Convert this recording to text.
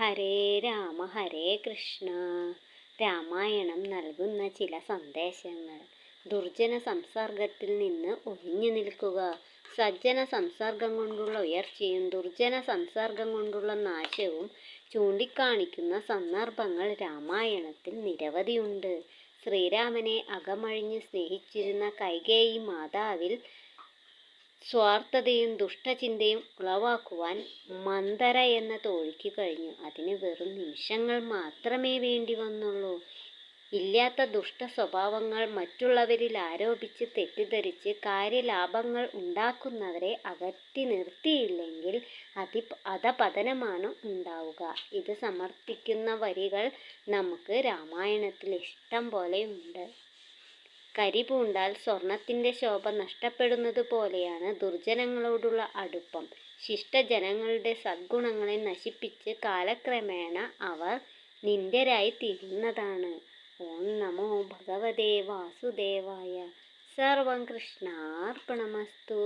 ഹരേ രാമ ഹരേ കൃഷ്ണ. രാമായണം നൽകുന്ന ചില സന്ദേശങ്ങൾ. ദുർജന സംസർഗത്തിൽ നിന്ന് ഒഴിഞ്ഞു നിൽക്കുക. സജ്ജന സംസർഗം കൊണ്ടുള്ള ഉയർച്ചയും ദുർജന സംസർഗം കൊണ്ടുള്ള നാശവും ചൂണ്ടിക്കാണിക്കുന്ന സന്ദർഭങ്ങൾ രാമായണത്തിൽ നിരവധിയുണ്ട്. ശ്രീരാമനെ അകമഴിഞ്ഞ് സ്നേഹിച്ചിരുന്ന കൈകേയി മാതാവിൽ സ്വാർത്ഥതയും ദുഷ്ടചിന്തയും ഉളവാക്കുവാൻ മന്ദര എന്ന തോഴിക്ക് കഴിഞ്ഞു. അതിന് വെറും നിമിഷങ്ങൾ മാത്രമേ വേണ്ടി വന്നുള്ളൂ. ഇല്ലാത്ത ദുഷ്ട സ്വഭാവങ്ങൾ മറ്റുള്ളവരിൽ ആരോപിച്ച് തെറ്റിദ്ധരിച്ച് കാര്യലാഭങ്ങൾ ഉണ്ടാക്കുന്നവരെ അകറ്റി നിർത്തിയില്ലെങ്കിൽ അതി അധപതനമാണ് ഉണ്ടാവുക. ഇത് സമർപ്പിക്കുന്ന വരികൾ നമുക്ക് രാമായണത്തിൽ ഇഷ്ടം പോലെയുണ്ട്. കരി പൂണ്ടാൽ സ്വർണത്തിന്റെ ശോഭ നഷ്ടപ്പെടുന്നത് പോലെയാണ് ദുർജനങ്ങളോടുള്ള അടുപ്പം. ശിഷ്ടജനങ്ങളുടെ സദ്ഗുണങ്ങളെ നശിപ്പിച്ച് കാലക്രമേണ അവർ നിന്ദരായി തീരുന്നതാണ്. ഓം നമോ ഭഗവതേ വാസുദേവായ. സർവം കൃഷ്ണാർപ്പണമസ്തു.